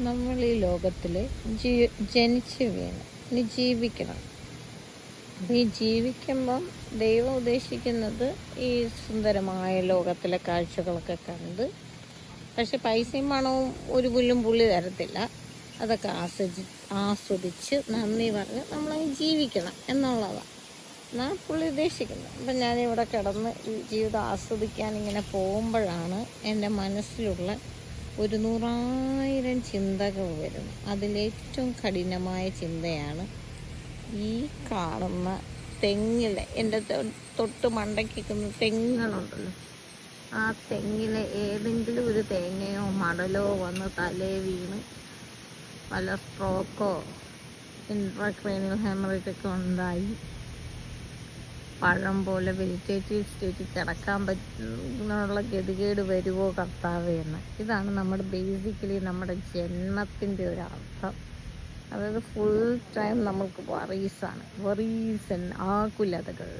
നമ്മൾ ഈ ലോകത്തിൽ ജീ ജനിച്ച് വീണ്. ഇനി ജീവിക്കണം. ഈ ജീവിക്കുമ്പം ദൈവം ഉദ്ദേശിക്കുന്നത് ഈ സുന്ദരമായ ലോകത്തിലെ കാഴ്ചകളൊക്കെ കണ്ട് പക്ഷെ പൈസയും പണവും ഒരു പുല്ലും പുള്ളി തരത്തില്ല. അതൊക്കെ ആസ്വദി ആസ്വദിച്ച് നന്ദി പറഞ്ഞ് നമ്മളങ്ങ് ജീവിക്കണം എന്നുള്ളതാണ് എന്നാണ് പുള്ളി ഉദ്ദേശിക്കുന്നത്. അപ്പം ഞാനിവിടെ കിടന്ന് ഈ ജീവിതം ആസ്വദിക്കാൻ ഇങ്ങനെ പോകുമ്പോഴാണ് എന്റെ മനസ്സിലുള്ള ഒരു നൂറായിരം ചിന്തകൾ വരും. അതിലേറ്റവും കഠിനമായ ചിന്തയാണ് ഈ കാണുന്ന തെങ്ങിലെ എന്റെ തൊട്ട് മണ്ടയ്ക്കുന്ന തെങ്ങുകളുണ്ടല്ലോ. ആ തെങ്ങിലെ ഏതെങ്കിലും ഒരു തേങ്ങയോ മടലോ വന്ന് തലേ വീണ് പല സ്ട്രോക്കോ ഇൻട്രാക്രേനിയൽ ഹെമറേജൊക്കെ ഉണ്ടായി. പഴം പോലെ വെജിറ്റേറ്റീവ് സ്റ്റേറ്റിൽ കിടക്കാൻ പറ്റുന്നുള്ള ഗതികേട് വരുവോ കർത്താവ് എന്ന്. ഇതാണ് നമ്മുടെ ബേസിക്കലി നമ്മുടെ ജന്മത്തിന്റെ ഒരർത്ഥം അതായത് ഫുൾ ടൈം നമുക്ക് വറീസാണ് വറീസ് ആകുലതകൾ.